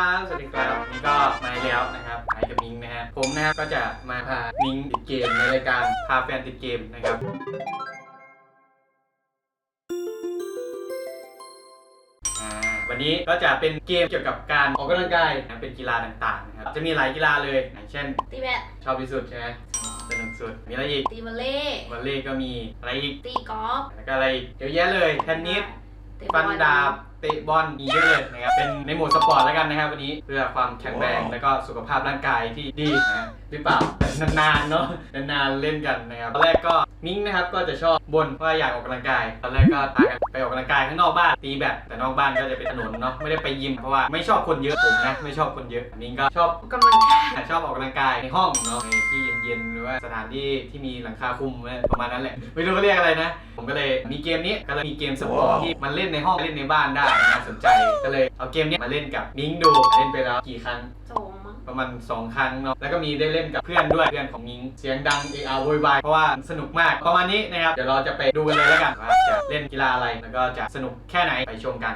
ครับสวัสดีครับวันนี่ก็มาอีกแล้วนะครับไอกับมิงนะฮะผมนะครับก็จะมาพามิงติดเกมในรายการพาแฟนติดเกมนะครับอ่าวันนี้ก็จะเป็นเกมเกี่ยวกับการออกกำลังกายนะเป็นกีฬาต่างๆนะครับจะมีหลายกีฬาเลยอย่างเช่น ตีแบดชอบที่สุดใช่ไหมสนุกสุดมีอะไรอีกตีวอลเล่วอลเลย์ก็มีอะไรอีกตีกอล์ฟแล้วก็อะไรอีกเยอะแยะเลยเทนนิสเตะบฟัอนลดาบ เตะบอลมีเยอะเลยนะครับเป็นในโหมดสปอร์ตแล้วกันนะครับวันนี้เพื่อความแข็งแรงและก็สุขภาพร่างกายที่ดีนะ หรือเปล่านานๆเนาะนานๆเล่นกันนะครับตอนแรกก็มิ้งนะครับก็จะชอบบ่นว่าอยากออกกำลังกาย ตอนแรกก็พากันไปออกกำลังกายข้างนอกบ้านตีแบดแต่นอกบ้านก็จะเป็นถนนเนาะไม่ได้ไปยิมเพราะว่าไม่ชอบคนเยอะผมนะไม่ชอบคนเยอะมิ้งก็ชอบออกกำลังกายชอบออกกำลังกายในห้องเนาะในที่เย็นๆหรือว่าสถานที่ที่มีหลังคาคลุมประมาณนั้นแหละไม่รู้เขาเรียกอะไรนะ ผมก็เลยมีเกมนี้ก็เลยมีเกมสปอร์ตที่มันเล่นในห้องเล่นในบ้านได้น่าสนใจก็เลยเอาเกมนี้มาเล่นกับมิ้งดูเล่นไปแล้วกี่ครั้ง ประมาณ2ครั้งเนาะแล้วก็มีได้เล่นกับเพื่อนด้วยเพื่อนของมิ้งเสียงดังเออาโวยวายเพราะว่าสนุกมากประมาณนี้นะครับเดี๋ยวเราจะไปดูกันเลยแล้วกันว่าจะเล่นกีฬาอะไรแล้วก็จะสนุกแค่ไหนไปชมกัน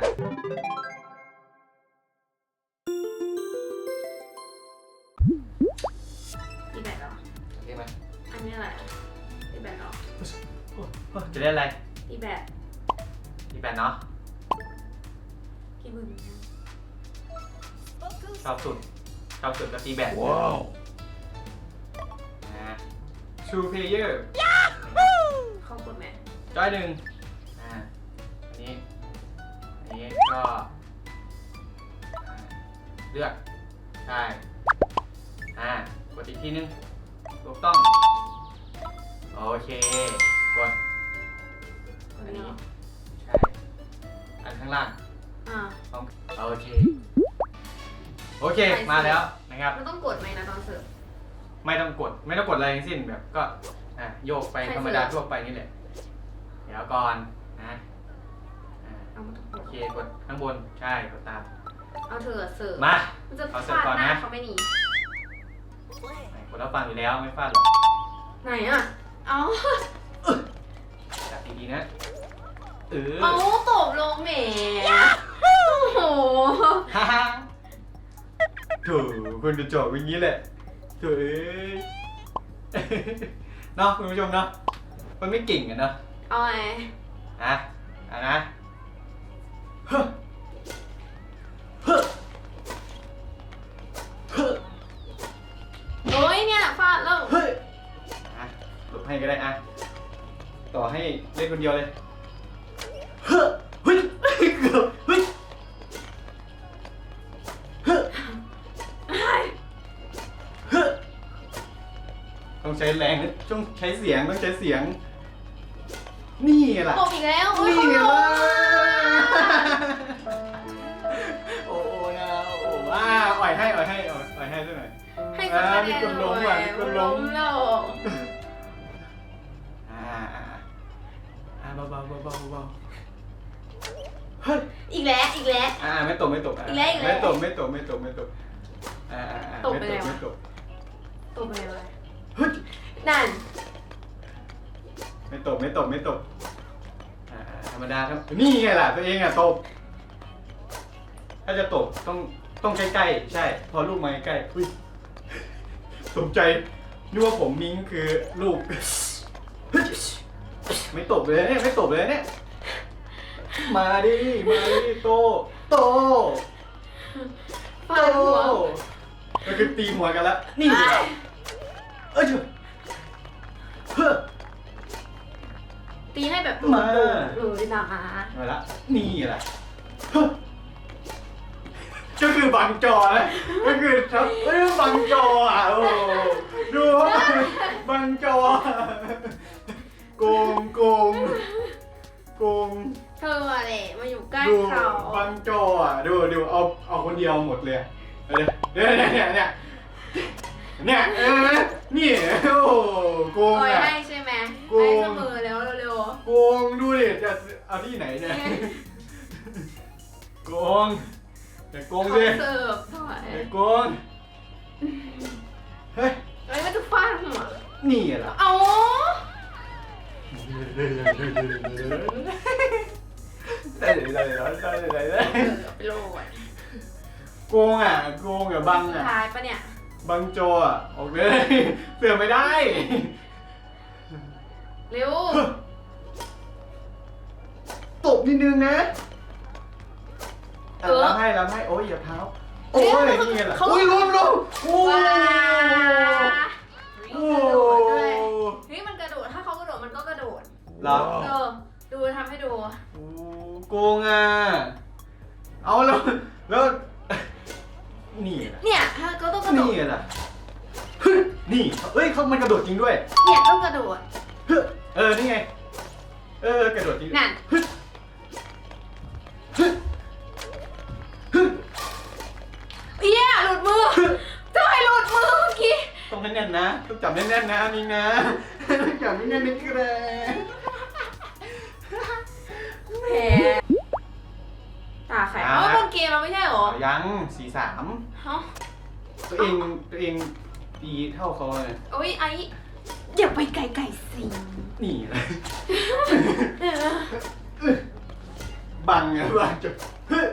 ตีแบดเหรอโอเคไหมอันนี้อะไรอะตีแบดเหรอจะเล่นอะไรตีแบดดีแปดเนาะกี่บึ้งชอบสุด ชอบสุดก็ตีแบด Wow. นะชูเพเยอร์เข้ากดไหมจอยหนึ่งอ่าอันนี้ อันนี้ก็อ่าเลือก ใช่ อ่ากดอีกทีนึง ถูกต้อง โอเค กดกดอันนี้นี้เหรอใช่ อันข้างล่างอ่าต้องโอเค โอเคมาแล้วนะครับ มันต้องกดไหมนะตอนเสิร์ฟ ไม่ต้องกดไม่ต้องกดอะไรทั้งสิ้นแบบก็อะโยกไปใช่ธรรมดาเสิร์ฟ ทั่วไปนี่แหละเดี๋ยวก่อนนะอะเอามาต้องกโอดเคกดข้างบนใช่กดตามเอาเถอะเสิร์ฟมา มันจะเอาเสิร์ฟฟาดก่อนหน้านะ เขาไม่หนีกดแล้วฟังอยู่แล้วไม่ฟาดหรอกไหนอะ เอาจับดีๆนะเออเอาตบลงแหมโอ้โห ฮ่าฮ่า ถูคุณจะจบอย่างนี้แหละถูเอ้ยเนาะคุณผู้ชมเนาะมันไม่เก่งอะเนาะเอาไงนะอะนะเฮ้อเฮ้อเฮ้อโอ้ยเนี่ยฟาดแล้วเฮ้ยอะหลบให้ก็ได้อะต่อให้เล่นคนเดียวเลยเฮ้ยเฮ้ยเกือบ ใช้แรงต้องใช้เสียงต้องใช้เสียง นี่แหละตบอีกแล้วโอ้ยนี่เขาไงลล่ะงโอ้โหนะโอ้โหอ่าอ่อยให้อ่อยให้อ่อยอ่อยให้ด้วยหน่อย ให้เขาคะแนนอ่ามีคนหล้น่มอยว่ะมีคนล้ม แล้วอ่าอ่าอ่าเบาเบาเบาเบาเบาเฮ้ยอีกแล้วอีกแล้ว อ่าไม่ตกไม่ตกอีกแล้วอีกแล้วไม่ตกไม่ตกไม่ตกไม่ตกอ่าอ่าอ่าตกไปไม่แล้ว ไม่ตก นั่น ไม่ตกไม่ตกไม่ตกอ่าอ่าธรรมดาครับนี่ไงล่ะตัวเองอะตก ถ้าจะตกต้องต้องใกล้ๆใช่ พอลูกมาใกล้ๆอุ้ยตกใจนึกว่าผมมิ้งคือลูก ไม่ตกเลยเนี่ยไม่ตกเลยเนี่ยมาดิมาดิโตโตฟาดหัวก็คือตีหัวกันแล้วนี่อ้ายเอ้ยเถอะเฮ้อ ตีให้แบบมา โดดเลยนะมาละนี่แหละเฮ้อก็คือบังจอนะก็คือทับเอ้ยบังจออะโอ้โหดูว่าบังจอโกงโกงโกงเธออะไรมาอยู่ใกล้ดูเขาบังจออะดูดูเอาเอาคนเดียวหมดเลยเดี๋ยวเดี๋ยวเนี่ยเนี่ยเนี่ยเนี่ยเออ นี่โอ้โหโกงปล่อยอะ ให้ใช่ไหมโกงให้เสมอแล้วเร็วโกงดูดิจะเอาที่ไหนเนี่ยโกงอย่าโกๆงเขาสิเสิร์ฟถอยอย่าโกงเฮ้ยเอ้ยมันจะฟาดหัว นี่แหละเอาได้เลยได้เลยได้เลยได้เลยเสิร์ฟไปโลดโกงอะโกงอะบังสุดอะท้ายปะเนี่ย บังโจอะออกเลยเสือไม่ได้ เร็ว ตบนิดนึงนะเออ รับให้รับให้โอ้ยอย่าเท้า โอ้ยเฮ้ยนี่ไงล่ะเขาโอ้ยล้มล้มโอ้ว้ายโอ้กระโดดด้วยเฮ้ยมันกระโดด ถ้าเขากระโดดมันก็กระโดด เหรอเออ ดูทำให้ดู โอ้โกงอะเอาแล้วแล้ว นี่ล่ะเนี่ยถ้าก็ต้องกระโดนี่ดล่ะเฮ้ยนี่เอ้ยเขามันกระโดดจริงด้วยเนี่ยต้องกระโดดเฮ้ยเออ นี่ไง เออ กระโดดจริงนั่นเฮ้ยเฮ้ยเฮ้ยเอี้ยหลุดมือทำไมหลุดมือเมื่อกี้ ต้องแน่นๆนะ ต้องจับแน่นๆนะนี่นะต้องจับแน่นๆนี่ก็ได้แพ้ตาใครเอาบนเกมเราไม่ใช่เหรอ ยังสี่สาม เอ้าตัวเองตัวเองดีเท่าเขาเลยโอ้ยไอ้อย่าไปไกลไก่สินี่เลยเออบังไงบังจุดเฮ้ย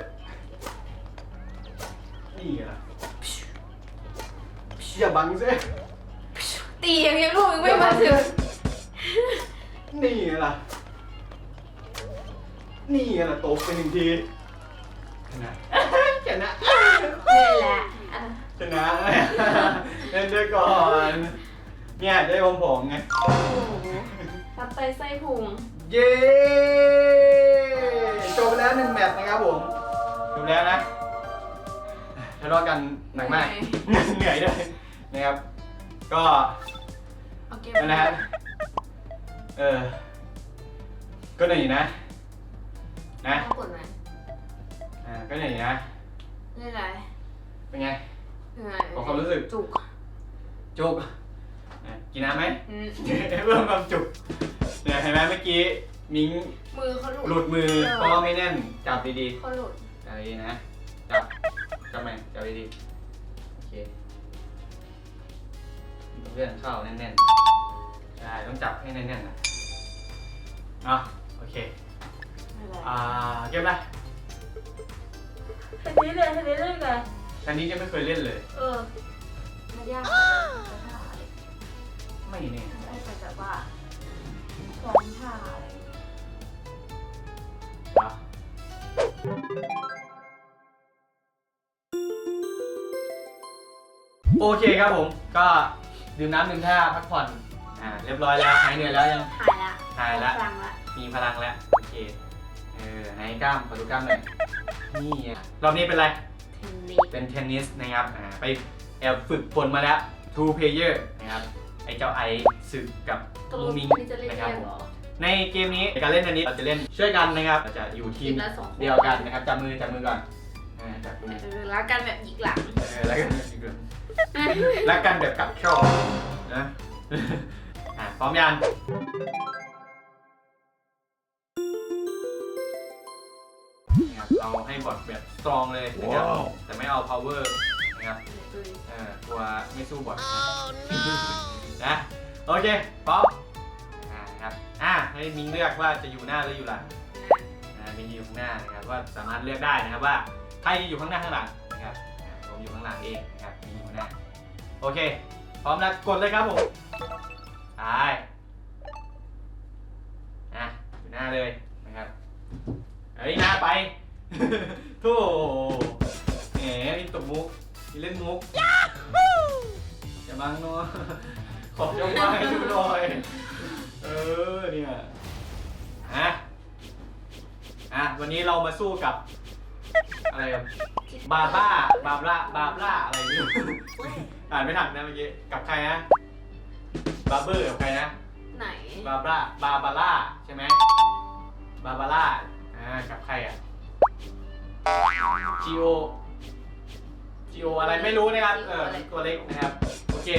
นี่ไงล่ะอย่าบังสิตีอย่างนี้ลูกยังไม่มาถึงนี่ไงล่ะนี่ไงล่ะตบไปหนึ่งทีชนะชนะ นี่แหละอะชนะ เล่นด้วยก่อน เนี่ยได้ผมผมไง โอ้โหทับไตไส้พุงเย้จบไปแล้วหนึ่งแมตช์นะครับผมจบแล้วนะทะเลาะกันหนักมาก เหนื่อยด้วยนะครับ ก็เอาเกมนั่นนะฮะเออ ก็เหนื่อยอยู่นะ นะต้องกดไหมอ่าก็เหนื่อยอยู่นะเล่นอะไร เป็นไงเหนื่อยขอความรู้สึกจุกจุกอะกินน้ำไหมอืมเพิ่มความจุกเนี่ยเห็นไหมเมื่อกี้มิ้งมือเขาหลุดหลุดมือเออเพราะว่าไม่แน่นจับดีเขาหลุดๆจับดีๆนะจับจับไหมจับดีๆโอเคต้องเลื่อนเข้าแน่นๆใช่ต้องจับให้แน่นๆนะเนาะโอเคอะไรอ่าเกมอะไรทีนี้เลยทีนี้เลยไง อันนี้ยังไม่เคยเล่นเลย เออ มันยากแต่ท่าอะไรไม่แน่ ได้แต่แบบว่าซ้อมท่าอะไรเหรอโอเคครับผม ก็ดื่มน้ำดื่มท่าพักผ่อน อ่า เรียบร้อยแล้วหายเหนื่อยแล้วยัง หายละหายละ ครั้งละมีพลังแล้ว โอเค เออไหนกล้ามขอดูกล้ามหน่อย นี่ไงรอบนี้เป็นอะไร เทนนิสเป็นเทนนิสนะครับอ่าไปแอบฝึกฝนมาแล้ว two player นะครับ ไอ้เจ้าไอซ์ศึกกับตกลมูงมิงนี่จะเล่นนะคเกรับมผมเหรอ ในเกมนี้ในการเล่นเทนนิสเราจะเล่นช่วยกันนะครับเราจะอยู่ทีมทีมละสองคน เดียวกันนะครับจับมือจับมือก่อนอ่าจับมือเออรักกันแบบหยิกหลังเออแล้วกันอีกคนรักกันแบบกับชอบนะ อะพร้อมยัง นะครับเราให้บอทแบบสตรองเลยนะครับแต่ไม่เอา power นะครับเออกลัวไม่สู้บอทนะ โอเคพร้อมอ่านะครับ อะให้มิงเลือกว่าจะอยู่หน้าหรืออยู่หลัง อ่ามิงอยู่ข้างหน้านะครับว่าสามารถเลือกได้นะครับว่าใครจะอยู่ข้างหน้าข้างหลังนะครับอ่าผมอยู่ข้างหลังเองนะครับมิงอยู่ข้างหน้าโอเค พร้อมแล้วกดเลยครับผมไปอะอยู่หน้าเลยนะครับเฮ้ยหน้าไป โธ่แหมมีตบมุกมีเล่นมุกอย่าบังเนาะขอยกมาให้ดูหน่อย เออเนี่ยฮะอะวันนี้เรามาสู้กับ อะไรกับบาบ้าบาบล่าบาบล่าอะไรไม่รู้อ่านไม่ทันนะเมื่อกี้กับใครนะบาร์เบอร์กับใครนะไหน บาบล่าบาบาร่าใช่ไหมบาบาร่าอ่ากับใครอะ G O G O อะไรไม่รู้นะครับ เออตัวเล็กนะครับ โอเค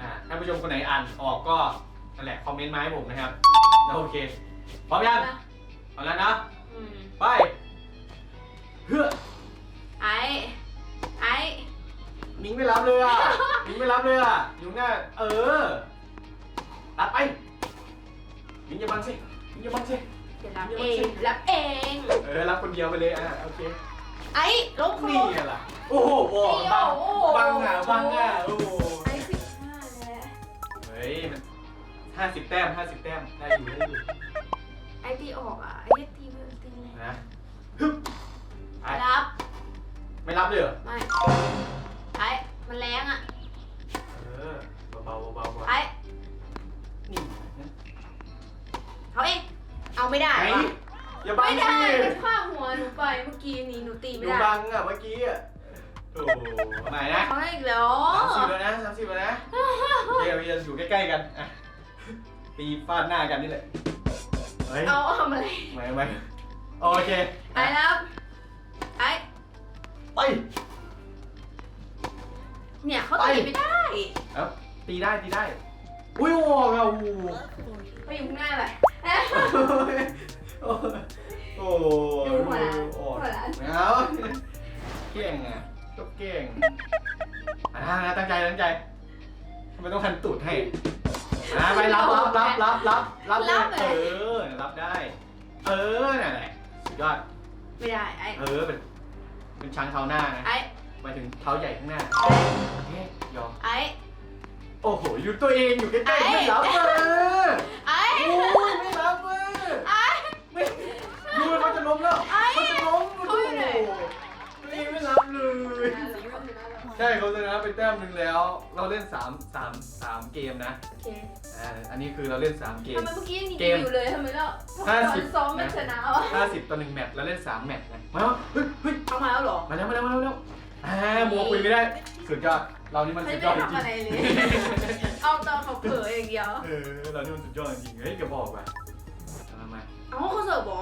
อ่าท่านผู้ชมคนไหนอ่านออกก็นั่นแหละคอมเมนต์มาให้ผมนะครับแล้วโอเค พร้อมยังพร้อมแล้วนะ อืมไป เฮ้อไอ้ไอ้มิงไม่รับเลยอะมิงไม่รับเลยอะ อยู่หน้า เออ ตัดไปมิงอย่าบังสิมิงอย่าบังสิเดี๋ยวรับเองรับเอง เออรับคนเดียวไปเลยอะโอเคไอ้ลบโคนี่ไงล่ะโอ้โหโอ้ตีบังโอ้โหบังอะบังอะโอ้โหไอ้สิบห้าแหละเฮ้ยมันห้าสิบแต้มห้าสิบแต้มได้อยู่ได้อยู่ไอ้ตีออกอะไอ้ตีมือตีเลยนะฮึบไอ้รับ ไม่รับเลยเหรอไม่ไอ้มันแรงอะ ไม่ได้ไหนวะอย่าบังไม่ได้สิมันพาหัวหนูไปเมื่อกี้นี้หนูตีหไม่นูได้บังอะเมื่อกี้อะโอ้โหทำไมนะเขาได้อีกแล้วสามสิบแล้วนะสามสิบแล้วนะเดี๋ยวเราจะอยู่ใกล้ๆกันอะตีฟาดหน้ากันนี่แหละเฮ้ยเอาเอามาเลยไม่ไม่โอเคไอ้รับไอ้ไปเนี่ยเขาตีไม่ได้เอ้าตีได้ตีได้อุ้ยโอ้โหอะโอ้โหไปอยู่ข้างหน้าไป โอ้โหดูหัวหลานโอ้หัวลานไม่เอาเก่งอะจบเก่งอ่าตั้งใจตั้งใจทำไมต้องหันตูดให้อ่าไปรับรับรับรับรับรับเลย เออรับได้ เออนั่นแหละสุดยอดไม่ได้ไอ้เออเป็นเป็นช้างเท้าหน้านะไอ้หมายถึงเท้าใหญ่ข้างหน้าเฮ้ยยอม ไอ้ โอ้โห อยู่ตัวเองอยู่ใกล้ๆไม่รับเออไอ้ โอ้ยไม่รับเออ ไอ้ ไม่ดูเขาจะ ล้มแล้วไอ้เขาจะล้มเขาอยู่ไหนตัวเองไม่รับเลยใช่เขาชนะไปแต้มหนึ่งแล้ว เราเล่นสามสามสามเกมนะโอเคอ่าอันนี้คือเราเล่นสามเกม ทำไมเมื่อกี้ยังเกยิมงอยู่เลยทำไมเราห้าตอสินบซ้อมมันชนะวะห้าสิบต่อหนึ่งแมตช์แล้วเล่นสามแมตช์นะมาแล้วเฮ้ยเฮ้ยเอามาแล้วเหรอมาแล้วมาแล้วมาแล้วมาแล้วอ่าบัวคุยไม่ได้สุดยอดเรานี่มันไม่สุดได้ยอดจทำอะไรริเลงยเอาตอนเขาเผลออย่างเดียว ๆเออเรานี่มันสุดยอดจริงๆเฮ้ยจะบอกว่ะมามาเอาเขาเสิร์ฟบอ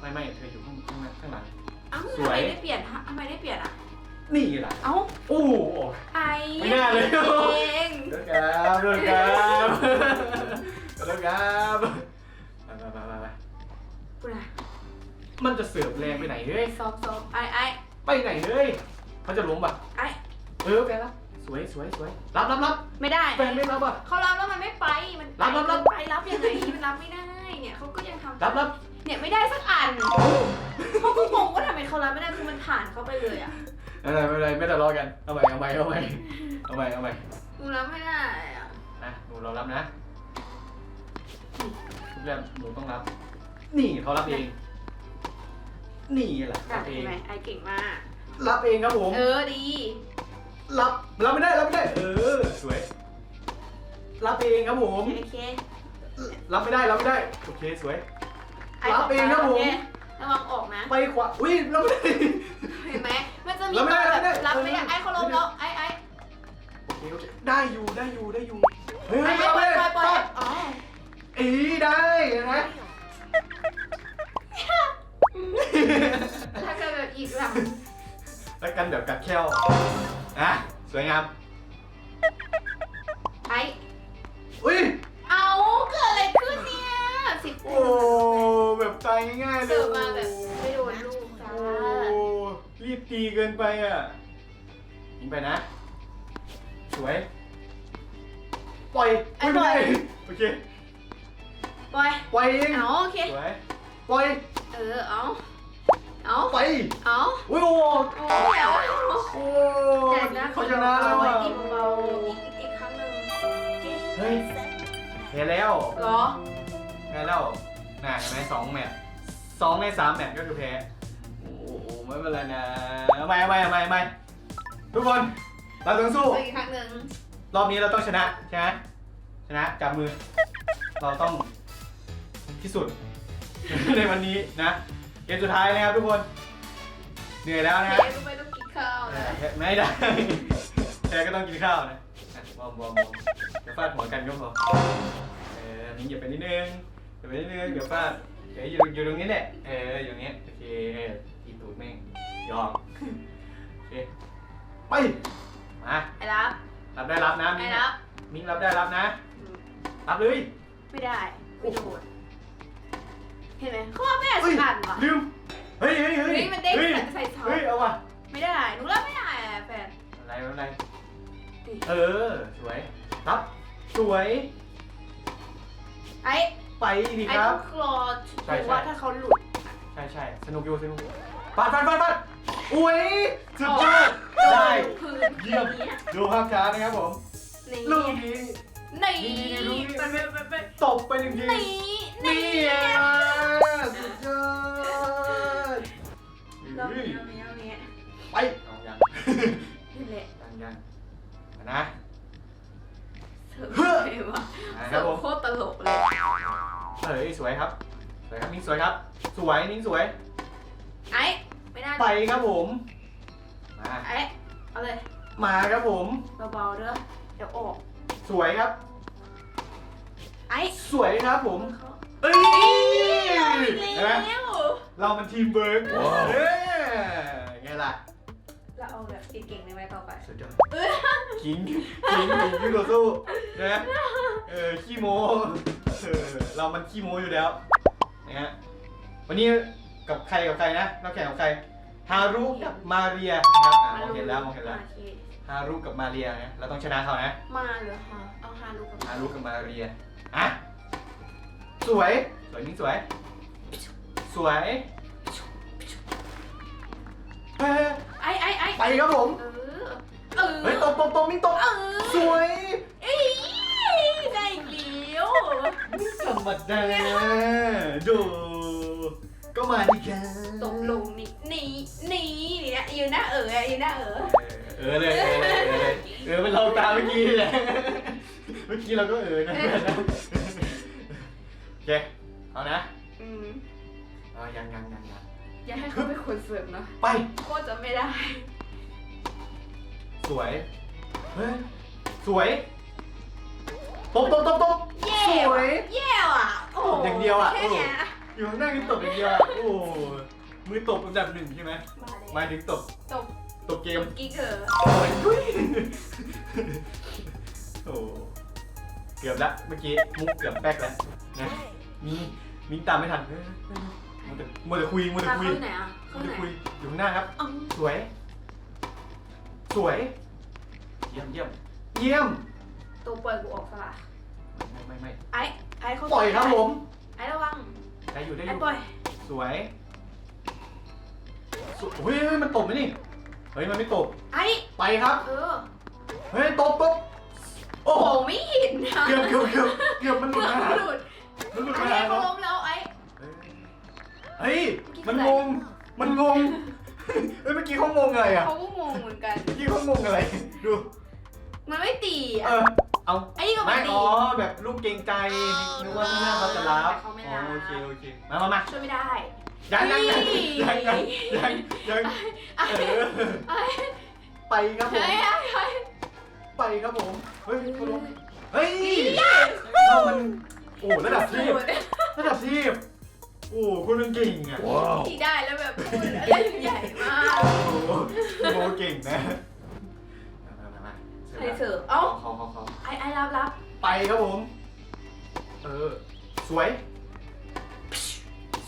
ไม่ไม่เธออยู่ข้างข้างหน้าข้างหลัง เอ้าสทำวยไมได้เปลี่ยนฮะทำไมได้เปลี่ยนอะ นี่แหละเอ้าโอ้โห ไอ้ไม่น่าเลย เองเลิกครับเลิกครับเลิกครับไปไปไปไปไปกูนะมันจะเสิร์ฟแรงไปไหนเฮ้ยซ้อมซ้อมไอ้ไอ้ไปไหนเฮ้ยเขาจะล้มป่ะไอ้เออแฟนรับสวยสวยสวยรับรับรับไม่ได้แฟนไม่รับอะ เขารับแล้วมันไม่ไป มันไปรับรับรับ ไปรับยังไงมันรับไม่ได้เนี่ยเขาก็ยังทำรับรับ เนี่ยไม่ได้สักอันเขาก็งงว่าทำไมเขารับไม่ได้คือมันผ่านเขาไปเลยอะอะไรไม่เป็นไรไม่ทะเลาะกันเอาใหม่เอาใหม่เอาใหม่เอาใหม่เอาใหม่หนูรับไม่ได้อะนะหนูเรารับนะทุกเรื่องหนูต้องรับ นี่เขารับเอง นี่แหละจัรับบเอเห็นงไหมไอ้เก่งมาก รับเองครับผม เออดี รับรับไม่ได้รับไม่ได้ เออสวย รับเองครับผม โอเค รับไม่ได้รับไม่ได้ โอเคสวยไอ้ รับเองครับผมโเระวังออกนะ ไปขวาอุ้ยรับไม่ได้ เห็นไหม มันจะมีรับไม่ได้แบบรัรับบไม่ไม่ได้ได้ ไอ้เขาล้มแล้ว ไอ้ไอ้โอเคโอเคได้อยู่ได้อยู่ได้อยู่เฮ้ยไอ้ไอ้รับปล่ไม่อยได้ปล่อยปล่อยอ๋ออีได้นะถ้าเกิดแบบอีกหลังแล้วกันแบบกัดแค้วอะสวยงามไอ้อุ้ย เอาเกิดอะไรขึ้นเนี่ยสิบโอ้แบบตาย ง่ายๆเลเสิยร์ฟมาแบบไม่โดนลูกจ้าโอ้รีบตีเกินไปอะยิงไปนะ สวย ปล่อยไม่เป็นไรโอเค ปล่อยปล่อยเองเอาโอเค สวย ปล่อย เออเอาเอาไปเอาอุ้ยโอ้โอ้ยเอาโอ้แต่นะเขาชนะแล้วอะอีกเบาอีกอีกครั้งหนึ่งเฮ้ยแพ้แล้วเหรอ แพ้แล้ว น่ะเห็นไหมสองแมตช์ สองในสามแมตช์ก็คือแพ้ โอ้โหไม่เป็นไรนะเอาใหม่เอาใหม่เอาใหม่เอาใหม่ทุกคนเราต้องสู้ อีกครั้งหนึ่งรอบนี้เราต้องชนะใช่ไหมชนะจับมือ เราต้องที่สุด ในวันนี้นะเกมสุดท้ายนะครับทุกคนเหนื่อยแล้วนะเจ๊ก็ไม่ต้องกินข้าวเอนะอไม่ได้แกก็ต้องกินข้าวนะอะวอร์มวอร์มวอร์มเดี๋ยวฟาดหัวกันก็พอเออนี่อย่าไปนิดนึงอย่าไปนิดนึงเดี๋ยวฟาดเดี๋ยวอยู่อยู่ตรงนี้แหละ เอออยู่ตรงนี้โอเคเออตีตูดแม่งยอมโอเคไป มาไอ้รับรับได้รับนะไอ้มิ้งรับมิ้งรับได้รับนะ รับเลย ไม่ได้ไม่โดนเห็นไหมเขาว่าไม่ได้สักอันว่ะลืม เฮ้ยเฮ้ยเฮ้ยเฮ้ยมันเด้งฮ้ยใส่ซอสเฮ้ยเอาว่ะไม่ได้หนูรับไม่ได้อะแฟนอะไรไม่เป็นไรติเออ สวย รับ สวย ไอ้ ไปดีไอ้ครัต้บ องคลอใช่ดูใช่ ว่าถ้าเขาหลุด ใช่ใช่สนุกอยู่สนุกฟาดฟาดฟาดฟาดอุ้ยสุดยอดได้ พื้นเยี่ยม นี้ดูภาพช้านะครับผมนี่ลูกนี้ นี่นี่ดูนี่เป็นเป็นเป็นเป็นตบไปหนึ่งทีนี่นี่นี่อะสุดยอดเราเฮ้ยเนี้ยเนี้ยเนี้ยไปเอายัง นี่แหละยังยังนะ เสิร์ฟเฮ้อเลยวะนะคเสิรับร์ฟผมโคตรตลกเลย เฮ้ยสวยครับสวยครับนิ้งสวยครับ สวยนิ้งสวย ไอ้ไม่ได้ไปครับผม มาไอ้เอาเลยมาครับผม เบาๆเด้อเดี๋ยวออกสวยครับ ไอ้สวยครับผมเขาเอ้ยเอาอีกเห็นไหมแล้วเรามันทีมเวิร์กเอ้ยไงล่ะ เราเอาแบบเก่งๆในไว้ต่อไป สุดยอดเออขิงขิงขิงยิ่งกว่าสู้นะเออขี้โมเออเรามันขี้โมอยู่แล้วนะฮะวันนี้กับใครกับใครนะเราแข่งกับใครฮารุกับมาเรียนะครับอะมองเห็นแล้วมองเห็นแล้วโอเคฮารุกับมาเรียนะเราต้องชนะเขานะมาเหรือฮะเอาฮาลูกกับฮารุกับมาเรียอะสวยสวยนิ่งสวย สวย ไอ้ไอ้ไปครับผม เออ เออ เฮ้ยตบตบตบนิ่งตบเออ สวยเอ้ยได้อีกแล้วธรรมดาดู ก็มาดิค่ะตกลงนี่นี่นี่เนี่ยยืนหน้าเอ๋อยืนหน้าเอ๋อเออเลยเออเลยเออเลยเออเป็นเราตามเมื่อกี้เลยเมื่อกี้เราก็เออนะเพื่อนนะโอเคเอานะอืมเอายังยังยังยังอย่าให้เขาเป็นคนเสิร์ฟนะไป โคตรจะไม่ได้ สวย เฮ้ย สวยตบตบตบตบแย่สวว่ะยแย่ว่ะโอ้โหอย่างเดียวอะแค่เนี้ยอยู่ข้างหน้านี่ตบอย่างเดียวอะโอ้โหมือตบอันดับหนึ่งใช่ไหมมาเลยหมายถึงตบจบตบเกมกิ๊กเออโอ้ยทุยโอ้เกือบละเมื่อกี้มุกเกือบแป๊กแล้วนะมีมิงตามไม่ทันเฮ้ยมัวแต่มัวแต่คุยมัวแต่พาคุยเขาอยู่ไหนอะมัเขาวอยู่แต่ไหนคุยอยู่ข้างหน้าครับอ๋อสวย สวย เยี่ยมเยี่ยมเยี่ยม ตัวปล่อยกูออกสละไม่ไม่ไม่ไอ้ไอ้เขาปล่อยครับผม ไอ้ระวังได้อยู่ได้อไอ้ยู่ ปล่อยสวยสวยเฮ้ยเฮ้ยมันตบไหมนี่ เฮ้ยมันไม่ตบ ไอ้ไปครับ เออเฮ้ยตบตบโอ้โอ้โหโหไม่เห็นนะเกือบเกือบเกือบเกือบมันหลุเกืดอบมาหาหลุดมันหลุดไอ้มาหาเขาเขาล้มแล้วไอ้ เฮ้ย มันงง มันงง เฮ้ยเมื่อกี้เขางงอะไรอะเขาก็งงเหมือนกัน เมื่อกี้เขางงอะไร ดูมันไม่ตีเออะอเอาไอ้นี่ก็ไม่ไม่ตี อ๋อแบบลูกเกรงใจนึกว่าหน้าเขาจะรับแต่เขาไม่รับ อ๋อโอเคโอเคมามามาช่วยไม่ได้ ยังยังยังนี่ยังยังยังยังไอ้เออไอ้ไปครับผมไอ้ไอ้ไอ้ไปครับผมเฮ้ยเขาลงเฮ้ยเรามันโอ้ระดับเทพระดับเทพ โอ้คุณเป็นเก่งอะตีได้แล้วแบบเล่นใหญ่มากโอ้โหโมเก่งนะมามามาใครเสิร์ฟเอ้า เขาเขาเขาไอ้ไอ้รับรับไปครับผม เออ สวย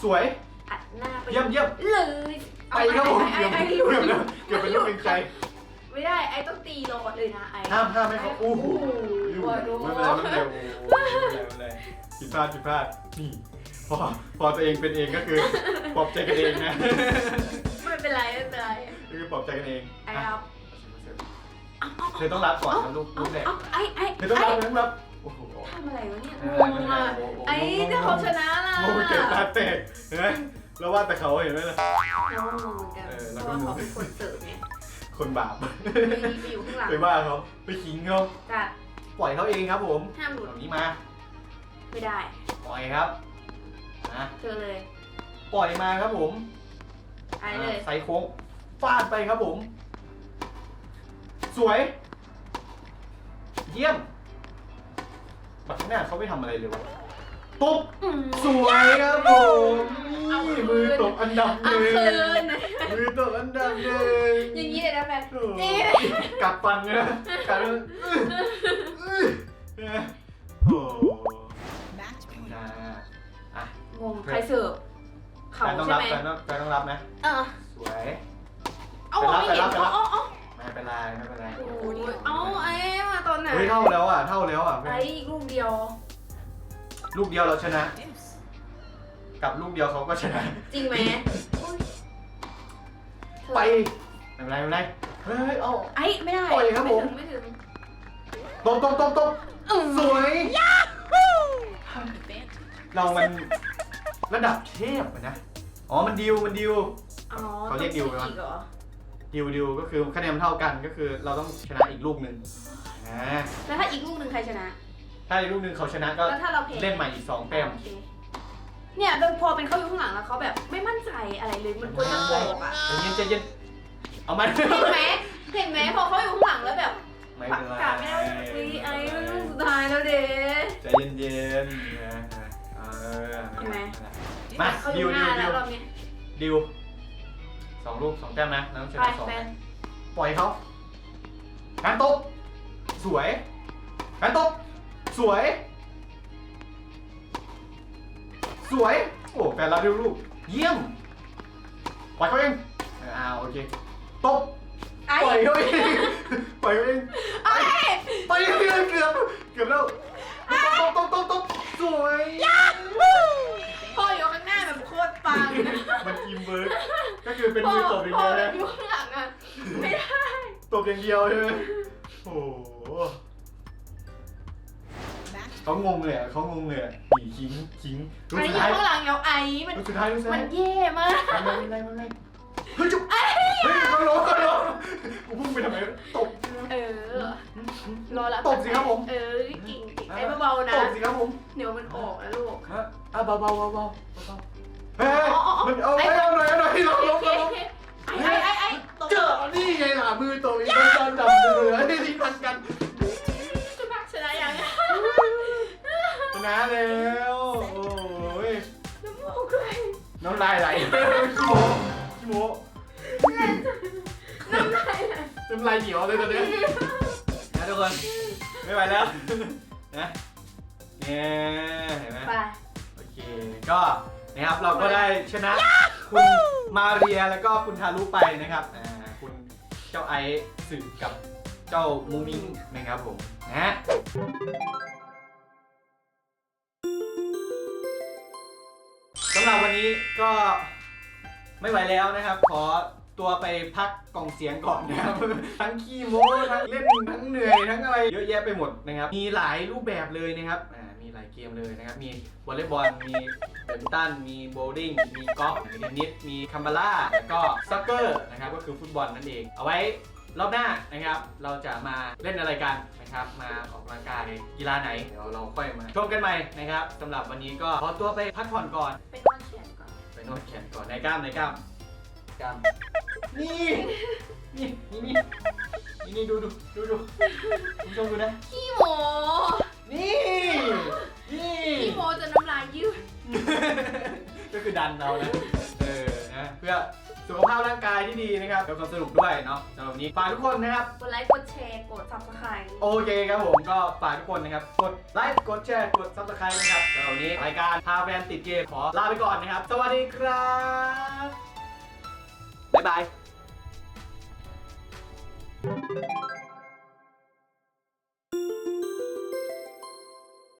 สวย อัดหน้าไปเยี่ยมเยี่ยมเลยไปครับผมไอ้เกือบไอ้เกืไอ้อบหลุดแล้วเกือบเป็นลูกเป็นใจไม่ได้ไอ้ต้องตีโลดเลยนะไอ้ ห้ามห้ามให้เขาอู้หูโอ้โหไม่เป็นไรไม่เป็นไรโอ้โหไม่เป็นไรไม่เป็นไรผิดพลาดผิดพลาดนี่ พอพอตัวเองเป็นเองก็คือปลอบใจกันเองนะไม่เป็นไรไม่เป็นไรคือปลอบใจกันเองไอ้อะรับเธอต้องรับก่อนนะลูกลูเอากแรกเอาไอ้ไอ้เธอต้องไอ้รับเธอต้องรับโอ้โหทำอะไรวะเนี่ยไม่งเป็นงไรอะไม่เป็นไรไอ้โอ้โหถ้าเขาชนะล่ะโมเก็บตาแตกเห็นไหมแล้วว่าแต่เขาเห็นไหมล่ะเราก็งงเหมือนกันเออเพแล้วราะก็ว่างงเขาเป็นคนเสิร์ฟไงคนบาปไม่มีไปอยู่ข้างหลังไปว่าเขาไปขิงเขาจัดปล่อยเขาเองครับผมห้ามหลุดแบบนี้มา ไม่ได้ ปล่อยครับ นะเจอเลยปล่อยมาครับผมไอ้เลยใส่โค้งฟาดไปครับผม สวย เยี่ยมบัตรหน้าเขาไม่ทำอะไรเลยวะตบอืมสวยครับผมเอาคืนี่น มือตบอันดับหเอานึ่งคืน มือตบอันดับหนึ่งอย่างนี้เลยนะแบบโอ้นี่กัดฟันนะกัดแล้วอื้ออื้อนะโอ้นะอะ งง ใครเสิร์ฟเขาแฟนต้องใช่รับไหมแฟนต้องแฟนต้องรับนะ เออสวยเอาไม่เห็นไปรับไปรับเอาเอาเอาไม่เป็นไรไม่เป็นไรโอ้ยเอาไอ้มาตอนไหนเฮ้ยเท่าแล้วอะเท่าแล้วอะ ไอ้อีกลูกเดียว ลูกเดียวเราชนะ กับลูกเดียวเขาก็ชนะ จริงไหมอุ๊ยเธไปไม่เป็นไรไม่เป็นไรเฮ้ยเอา ไอ้ไม่ได้ปล่อยครับผม ไม่ถึงไม่ถึงตบตบตบตบอืมสวย เรามัน ระดับเทพอะนะ อ๋อ มันดิว มันดิว อ๋อเขาเรียกดิวไหมวะอีกเหรอดิวดิวก็คือคะแนนมันเท่ากันก็คือเราต้องชนะอีกลูกหนึ่งอ่าแล้วถ้าอีกลูกหนึ่งใครชนะ ถ้าอีกลูกหนึ่งเขาชนะก็แล้วถ้าเราแพ้เล่นใหม่อีกสองแต้ม โอเคเนี่ยโดยพอเป็นเขาอยู่ข้างหลังแล้วเขาแบบไม่มั่นใจอะไรเลยมันควรจะโกงอะใจเย็นใจเย็นเอามาเห็นไหมเห็นไหมพอเขาอยู่ข้างหลังแล้วแบบไม่ปัเป็กนไรกาไม่ได้เฮ้ยไอ้มันลูกสุดท้ายแล้วเด้ ใจเย็นเย็นๆนะเออเห็นไหม มาเขาอดิยู่วหดิน้าวดิแล้ววรอบนี้ดิวสองลูกสองแต้มนะแล้วต้องชไปนะสองแฟนปล่อยเขาการตบสวยการตบสวย สวย โอ้แฟนเราดิวลูก เยี่ยมปล่อยเขาเองเอออ้าวโอเคตบไอ้ปล่อยเขาเองปล่อยเขาเอง ไอ้ไปเกือบเกือบเกือบแล้วตบตบตบตบสวย พ่ออยู่ ปังมันทีมเวิร์กก็คือเป็นพ่อมือตบอย่างพ่อเดียวอนะยู่ข้างหลังอะไม่ได้ ตบอย่างเดียวใช่ไหมโอ้โหเขางงเลยอะเขางงเลยอะหีคิงคิงลูกไอ้สุอดยู่ท้ายข้างหลังแล้วไอ้มันลูกสุดท้ายลูกสุดมัท้ายนเย่มากไม่เป็นไรไม่เป็นไรเฮ้ยจุ๊บเฮ้ยเขาล้มเขาล้มกูพุ่งไปทำไมตบเออรอรับตบสิครับผมเออกิ่งกิ่งไอ้เบาๆนะตบสิครับผม เดี๋ยวมันออกนะลูกฮะอะเบาเบาเบาเบาเบา เฮ้ยอ๋ออ๋ออ๋อมันเอาเอาหน่อยเอาหน่อยล้มโอล้มเคล้โอมเคไอ้ไอ้ไอ้ไอ้ตบเจอนี่ไงล่ะมือตัวอีกมันจอนจับมือเลยที่พันกันชนะชนะยังชนะแล้วโอ้ยน้ำมูกเลยน้ำลายไหลขี้โมขี้โมน้ำลายไหลน้ำลายเหี่ยวเลยตอนนี้นะทุกคนไม่ไหวแล้วนะเนี่ยเห็นไหมไปโอเคก็ นะครับ เราก็ได้ชนะคุณมาเรียแล้วก็คุณทารุไปนะครับอ่าคุณเจ้าไอซ์สึกกับเจ้ามูมิงนะครับผมนะสำหรับวันนี้ก็ไม่ไหวแล้วนะครับ ขอตัวไปพักกล่องเสียงก่อนนะครับ ทั้งขี้โม้ทั้งเล่นทั้งเหนื่อยทั้งอะไรเยอะแยะไปหมดนะครับ มีหลายรูปแบบเลยนะครับอ่ามีห ลายเกมเลยนะครับ มีวอลเลย์บอล มีแบดมินตัน มีโบว์ลิ่ง มีกอล์ฟมีเทนนิส มีคัมบาร่า แล้วก็ซักเกอร์นะครับ ก็คือฟุตบอลนั่นเอง เอาไว้รอบหน้านะครับ เราจะมาเล่นอะไรกันนะครับ มาออกกำลังกายกีฬาไหน เดี๋ยวเราค่อยมาชมกันใหม่นะครับสำหรับวันนี้ก็ขอตัวไปพักผ่อนก่อน ไปนอนเขียนก่อน ไปนวดแขนก่อนในกล้ามในกล้ามกล้าม นี่ นี่ นี่นี่นี่นี่ดูดูดูดูคุณผู้ชมดูนะ ขี้โม นี่ นี่ขี้โมจนน้ำลายยืดก็คือดันเรานะ เออ นะ เพื่อสุขภาพร่างกายที่ดีนะครับแล้วก็สนุกด้วยเนาะสำหรับวันนี้ฝากทุกคนนะครับ กดไลค์กดแชร์กด subscribe โอเคครับผมก็ฝากทุกคนนะครับ กดไลค์ กดแชร์ กด subscribe นะครับสำหรับวันนี้รายการพาแฟนติดเกมขอลาไปก่อนนะครับ สวัสดีครับ บ๊ายบาย